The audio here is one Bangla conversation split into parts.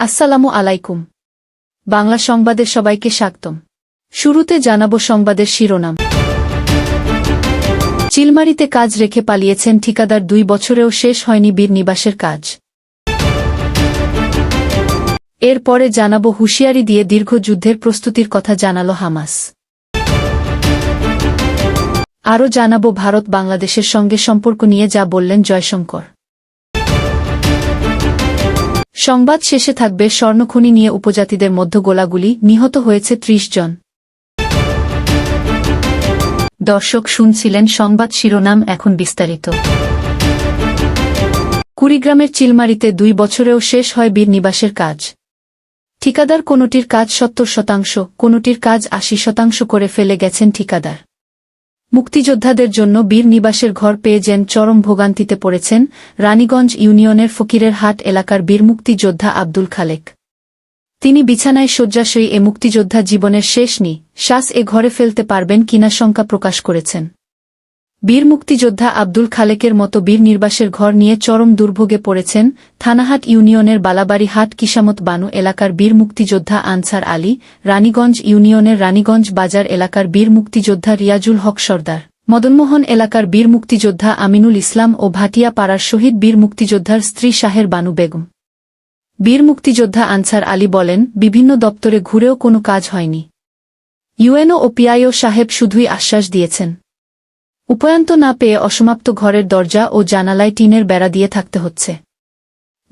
আসসালামু আলাইকুম। বাংলা সংবাদের সবাইকে স্বাগতম। শুরুতে জানাব সংবাদের শিরোনাম। চিলমারিতে কাজ রেখে পালিয়েছেন ঠিকাদার দুই বছরেও শেষ হয়নি বীর নিবাসের কাজ। এরপরে জানাব হুঁশিয়ারি দিয়ে দীর্ঘ যুদ্ধের প্রস্তুতির কথা জানালো হামাস। আরও জানাব ভারত বাংলাদেশের সঙ্গে সম্পর্ক নিয়ে যা বললেন জয়শঙ্কর। সংবাদ শেষে থাকবে স্বর্ণখনি নিয়ে উপজাতিদের মধ্য গোলাগুলি, নিহত হয়েছে ত্রিশ জন। দর্শক শুনছিলেন সংবাদ শিরোনাম এখন বিস্তারিত। কুড়িগ্রামের চিলমারিতে দুই বছরেও শেষ হয় বীর নিবাসের কাজ। ঠিকাদার কোনোটির কাজ সত্তর শতাংশ, কোনোটির কাজ আশি শতাংশ করে ফেলে গেছেন ঠিকাদার। মুক্তিযোদ্ধাদের জন্য বীর নিবাসের ঘর পেয়ে যেন চরম ভোগান্তিতে পড়েছেন রানীগঞ্জ ইউনিয়নের ফকিরের হাট এলাকার বীর মুক্তিযোদ্ধা আব্দুল খালেক। তিনি বিছানায় শয্যাশয়ী এ মুক্তিযোদ্ধা জীবনের শেষ নি, শ্বাস এ ঘরে ফেলতে পারবেন কিনা শঙ্কা প্রকাশ করেছেন। বীর মুক্তিযোদ্ধা আব্দুল খালেকের মতো বীর নির্বাসের ঘর নিয়ে চরম দুর্ভোগে পড়েছেন থানাহাট ইউনিয়নের বালাবাড়ি হাট কিসামত বানু এলাকার বীর মুক্তিযোদ্ধা আনসার আলী, রানীগঞ্জ ইউনিয়নের রানীগঞ্জ বাজার এলাকার বীর মুক্তিযোদ্ধা রিয়াজুল হক সর্দার। মদনমোহন এলাকার বীর মুক্তিযোদ্ধা আমিনুল ইসলাম ও ভাটিয়া পাড়ার শহীদ বীর মুক্তিযোদ্ধার স্ত্রী শাহের বানু বেগম। বীর মুক্তিযোদ্ধা আনসার আলী বলেন, বিভিন্ন দপ্তরে ঘুরেও কোনো কাজ হয়নি। ইউএনও ও পিআইও সাহেব শুধুই আশ্বাস দিয়েছেন। উপায়ন্ত না পেয়ে অসমাপ্ত ঘরের দরজা ও জানালায় টিনের বেড়া দিয়ে থাকতে হচ্ছে।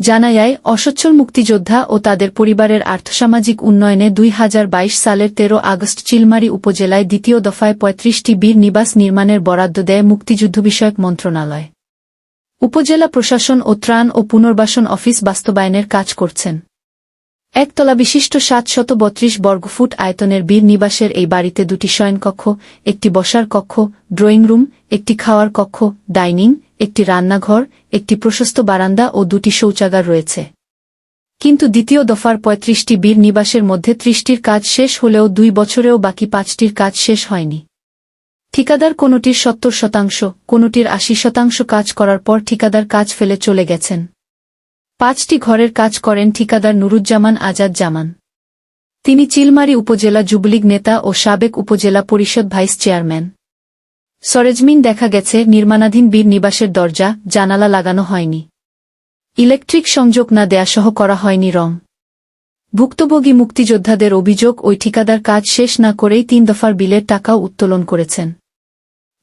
জানা যায় অসচ্ছল মুক্তিযোদ্ধা ও তাদের পরিবারের আর্থসামাজিক উন্নয়নে দুই হাজার বাইশ সালের তেরো আগস্ট চিলমারি উপজেলায় দ্বিতীয় দফায় পঁয়ত্রিশটি বীর নিবাস নির্মাণের বরাদ্দ দেয় মুক্তিযুদ্ধ বিষয়ক মন্ত্রণালয়। উপজেলা প্রশাসন ও ত্রাণ ও পুনর্বাসন অফিস বাস্তবায়নের কাজ করছেন। একতলা বিশিষ্ট সাতশত বত্রিশ বর্গফুট আয়তনের বীর নিবাসের এই বাড়িতে দুটি শয়নকক্ষ, একটি বসার কক্ষ, ড্রয়িং রুম, একটি খাওয়ার কক্ষ, ডাইনিং, একটি রান্নাঘর, একটি প্রশস্ত বারান্দা ও দুটি শৌচাগার রয়েছে। কিন্তু দ্বিতীয় দফার পঁয়ত্রিশটি বীর নিবাসের মধ্যে ত্রিশটির কাজ শেষ হলেও দুই বছরেও বাকি পাঁচটির কাজ শেষ হয়নি। ঠিকাদার কোনোটির সত্তর শতাংশ, কোনোটির আশি শতাংশ কাজ করার পর ঠিকাদার কাজ ফেলে চলে গেছেন। পাঁচটি ঘরের কাজ করেন ঠিকাদার নুরুজ্জামান আজাদ জামান তিনি চিলমারি উপজেলা যুবলীগ নেতা ও সাবেক উপজেলা পরিষদ ভাইস চেয়ারম্যান। সরেজমিন দেখা গেছে, নির্মাণাধীন বীর নিবাসের দরজা, জানালা লাগানো হয়নি। ইলেকট্রিক সংযোগ না দেয়াসহ করা হয়নি রং। ভুক্তভোগী মুক্তিযোদ্ধাদের অভিযোগ, ওই ঠিকাদার কাজ শেষ না করেই তিন দফার বিলের টাকাও উত্তোলন করেছেন।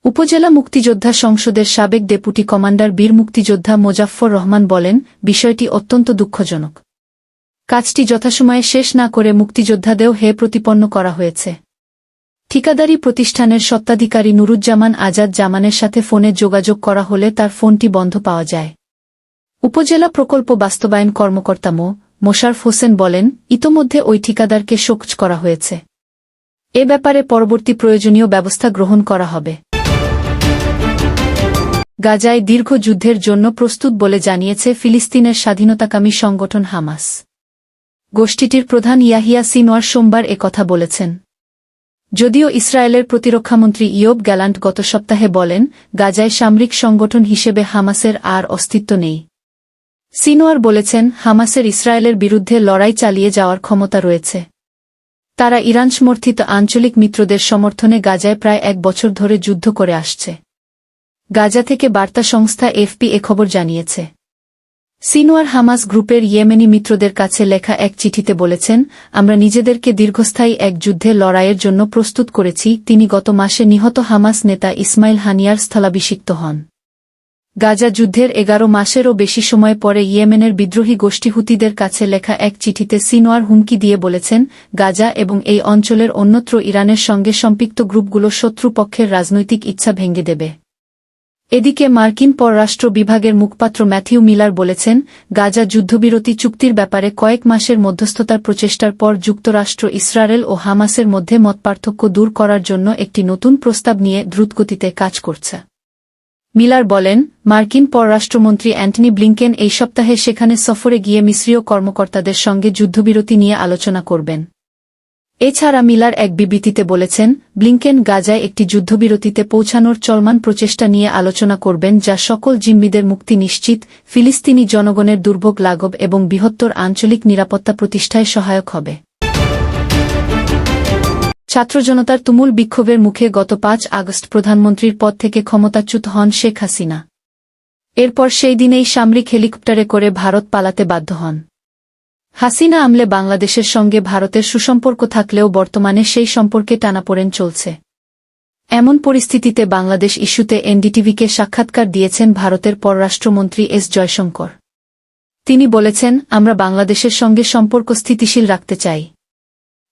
উপজেলা মুক্তিযোদ্ধা সংসদের সাবেক ডেপুটি কমান্ডার বীর মুক্তিযোদ্ধা মোজাফফর রহমান বলেন, বিষয়টি অত্যন্ত দুঃখজনক। কাজটি যথাসময়ে শেষ না করে মুক্তিযোদ্ধাদেও হে প্রতিপন্ন করা হয়েছে। ঠিকাদারি প্রতিষ্ঠানের সত্ত্বাধিকারী নুরুজ্জামান আজাদ জামানের সাথে ফোনে যোগাযোগ করা হলে তার ফোনটি বন্ধ পাওয়া যায়। উপজেলা প্রকল্প বাস্তবায়ন কর্মকর্তা মো. মোশারফ হোসেন বলেন, ইতোমধ্যে ওই ঠিকাদারকে শোকজ করা হয়েছে। এ ব্যাপারে পরবর্তী প্রয়োজনীয় ব্যবস্থা গ্রহণ করা হবে। গাজায় দীর্ঘ যুদ্ধের জন্য প্রস্তুত বলে জানিয়েছে ফিলিস্তিনের স্বাধীনতাকামী সংগঠন হামাস। গোষ্ঠীটির প্রধান ইয়াহিয়া সিনোয়ার সোমবার কথা বলেছেন। যদিও ইসরায়েলের প্রতিরক্ষামন্ত্রী ইয়োব গ্যালান্ট গত সপ্তাহে বলেন, গাজায় সামরিক সংগঠন হিসেবে হামাসের আর অস্তিত্ব নেই। সিনোয়ার বলেছেন, হামাসের ইসরায়েলের বিরুদ্ধে লড়াই চালিয়ে যাওয়ার ক্ষমতা রয়েছে। তারা ইরান সমর্থিত আঞ্চলিক মিত্রদের সমর্থনে গাজায় প্রায় এক বছর ধরে যুদ্ধ করে আসছে। গাজা থেকে বার্তা সংস্থা এফপি এ খবর জানিয়েছে। সিনোয়ার হামাস গ্রুপের ইয়েমেনি মিত্রদের কাছে লেখা এক চিঠিতে বলেছেন, আমরা নিজেদেরকে দীর্ঘস্থায়ী এক যুদ্ধে লড়াইয়ের জন্য প্রস্তুত করেছি, তিনি গত মাসে নিহত হামাস নেতা ইসমাইল হানিয়ার স্থলাভিষিক্ত হন। গাজা যুদ্ধের এগারো মাসেরও বেশি সময় পরে ইয়েমেনের বিদ্রোহী গোষ্ঠী হুতিদের কাছে লেখা এক চিঠিতে সিনোয়ার হুমকি দিয়ে বলেছেন, গাজা এবং এই অঞ্চলের অন্যত্র ইরানের সঙ্গে সম্পৃক্ত গ্রুপগুলো শত্রুপক্ষের রাজনৈতিক ইচ্ছা ভেঙে দেবে। এদিকে মার্কিন পররাষ্ট্র বিভাগের মুখপাত্র ম্যাথিউ মিলার বলেছেন, গাজা যুদ্ধবিরতি চুক্তির ব্যাপারে কয়েক মাসের মধ্যস্থতার প্রচেষ্টার পর যুক্তরাষ্ট্র ইসরায়েল ও হামাসের মধ্যে মতপার্থক্য দূর করার জন্য একটি নতুন প্রস্তাব নিয়ে দ্রুতগতিতে কাজ করছে। মিলার বলেন, মার্কিন পররাষ্ট্রমন্ত্রী অ্যান্টনি ব্লিংকেন এই সপ্তাহে সেখানে সফরে গিয়ে মিশ্রীয় কর্মকর্তাদের সঙ্গে যুদ্ধবিরতি নিয়ে আলোচনা করবেন। এছাড়া মিলার এক বিবৃতিতে বলেছেন, ব্লিংকেন গাজায় একটি যুদ্ধবিরতিতে পৌঁছানোর চলমান প্রচেষ্টা নিয়ে আলোচনা করবেন যা সকল জিম্মিদের মুক্তি নিশ্চিত, ফিলিস্তিনি জনগণের দুর্ভোগ লাঘব এবং বৃহত্তর আঞ্চলিক নিরাপত্তা প্রতিষ্ঠায় সহায়ক হবে। ছাত্র জনতার তুমুল বিক্ষোভের মুখে গত পাঁচ আগস্ট প্রধানমন্ত্রীর পদ থেকে ক্ষমতাচ্যুত হন শেখ হাসিনা। এরপর সেই দিনেই সামরিক হেলিকপ্টারে করে ভারত পালাতে বাধ্য হন। হাসিনা আমলে বাংলাদেশের সঙ্গে ভারতের সুসম্পর্ক থাকলেও বর্তমানে সেই সম্পর্কে টানাপোড়েন চলছে। এমন পরিস্থিতিতে বাংলাদেশ ইস্যুতে এনডিটিভিকে সাক্ষাৎকার দিয়েছেন ভারতের পররাষ্ট্রমন্ত্রী এস জয়শঙ্কর। তিনি বলেছেন, আমরা বাংলাদেশের সঙ্গে সম্পর্ক স্থিতিশীল রাখতে চাই।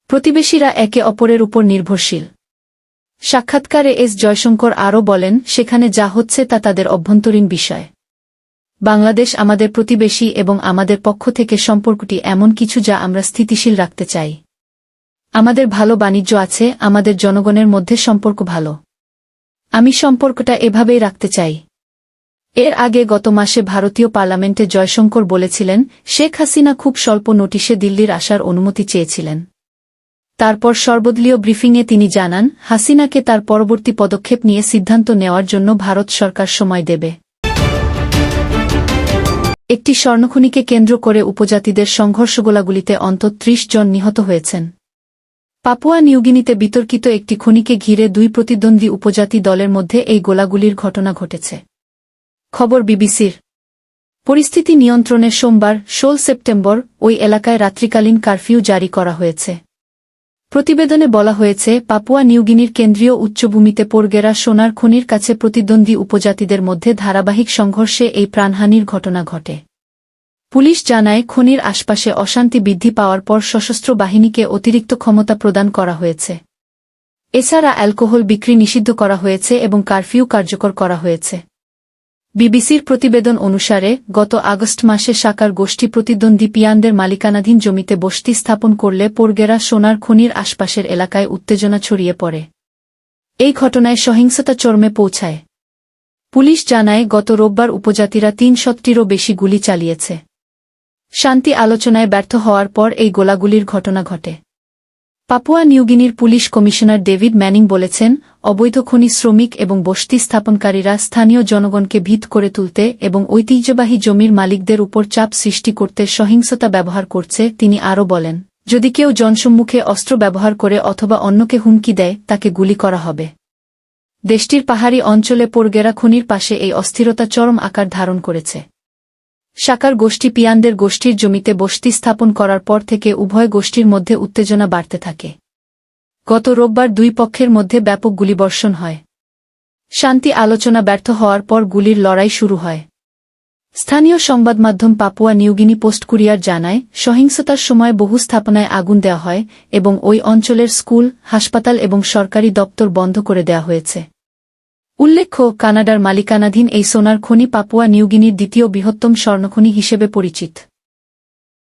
প্রতিবেশীরা একে অপরের উপর নির্ভরশীল। সাক্ষাৎকারে এস জয়শঙ্কর আরও বলেন, সেখানে যা হচ্ছে তা তাদের অভ্যন্তরীণ বিষয়। বাংলাদেশ আমাদের প্রতিবেশী এবং আমাদের পক্ষ থেকে সম্পর্কটি এমন কিছু যা আমরা স্থিতিশীল রাখতে চাই। আমাদের ভালো বাণিজ্য আছে, আমাদের জনগণের মধ্যে সম্পর্ক ভালো। আমি সম্পর্কটা এভাবেই রাখতে চাই। এর আগে গত মাসে ভারতীয় পার্লামেন্টে জয়শঙ্কর বলেছিলেন, শেখ হাসিনা খুব স্বল্প নোটিশে দিল্লির আসার অনুমতি চেয়েছিলেন। তারপর সর্বদলীয় ব্রিফিংয়ে তিনি জানান, হাসিনাকে তার পরবর্তী পদক্ষেপ নিয়ে সিদ্ধান্ত নেওয়ার জন্য ভারত সরকার সময় দেবে। একটি স্বর্ণখনিকে কেন্দ্র করে উপজাতিদের সংঘর্ষগোলাগুলিতে অন্তত ত্রিশ জন নিহত হয়েছেন। পাপুয়া নিউগিনিতে বিতর্কিত একটি খনিকে ঘিরে দুই প্রতিদ্বন্দ্বী উপজাতি দলের মধ্যে এই গোলাগুলির ঘটনা ঘটেছে। খবর বিবিসির। পরিস্থিতি নিয়ন্ত্রণে সোমবার, ষোল সেপ্টেম্বর, ওই এলাকায় রাত্রিকালীন কারফিউ জারি করা হয়েছে। প্রতিবেদনে বলা হয়েছে, পাপুয়া নিউগিনির কেন্দ্রীয় উচ্চভূমিতে পোরগেরা সোনার খনির কাছে প্রতিদ্বন্দ্বী উপজাতিদের মধ্যে ধারাবাহিক সংঘর্ষে এই প্রাণহানির ঘটনা ঘটে। পুলিশ জানায়, খনির আশপাশে অশান্তি বৃদ্ধি পাওয়ার পর সশস্ত্র বাহিনীকে অতিরিক্ত ক্ষমতা প্রদান করা হয়েছে। এছাড়া অ্যালকোহল বিক্রি নিষিদ্ধ করা হয়েছে এবং কারফিউ কার্যকর করা হয়েছে। বিবিসির প্রতিবেদন অনুসারে, গত আগস্ট মাসে সাকার গোষ্ঠী প্রতিদ্বন্দ্বী পিয়ানদের মালিকানাধীন জমিতে বসতি স্থাপন করলে পোরগেরা সোনার খনির আশপাশের এলাকায় উত্তেজনা ছড়িয়ে পড়ে। এই ঘটনায় সহিংসতা চরমে পৌঁছায়। পুলিশ জানায়, গত রোববার উপজাতিরা তিন শতটিরও বেশি গুলি চালিয়েছে। শান্তি আলোচনায় ব্যর্থ হওয়ার পর এই গোলাগুলির ঘটনা ঘটে। পাপুয়া নিউগিনির পুলিশ কমিশনার ডেভিড ম্যানিং বলেছেন, অবৈধ খনি শ্রমিক এবং বসতি স্থাপনকারীরা স্থানীয় জনগণকে ভিত করে তুলতে এবং ঐতিহ্যবাহী জমির মালিকদের উপর চাপ সৃষ্টি করতে সহিংসতা ব্যবহার করছে, তিনি আরও বলেন, যদি কেউ জনসম্মুখে অস্ত্র ব্যবহার করে অথবা অন্যকে হুমকি দেয়, তাকে গুলি করা হবে। দেশটির পাহাড়ি অঞ্চলে পোরগেরা খনির পাশে এই অস্থিরতা চরম আকার ধারণ করেছে। সাকার গোষ্ঠী পিয়ানদের গোষ্ঠীর জমিতে বসতি স্থাপন করার পর থেকে উভয় গোষ্ঠীর মধ্যে উত্তেজনা বাড়তে থাকে। গত রোববার দুই পক্ষের মধ্যে ব্যাপক গুলিবর্ষণ হয়। শান্তি আলোচনা ব্যর্থ হওয়ার পর গুলির লড়াই শুরু হয়। স্থানীয় সংবাদমাধ্যম পাপুয়া নিউগিনি পোস্ট কুরিয়ার জানায়, সহিংসতার সময় বহু স্থাপনায় আগুন দেওয়া হয় এবং ওই অঞ্চলের স্কুল, হাসপাতাল এবং সরকারি দপ্তর বন্ধ করে দেওয়া হয়েছে। উল্লেখ্য কানাডার মালিকানাধীন এই সোনার খনি পাপুয়া নিউগিনির দ্বিতীয় বৃহত্তম স্বর্ণখনি হিসেবে পরিচিত।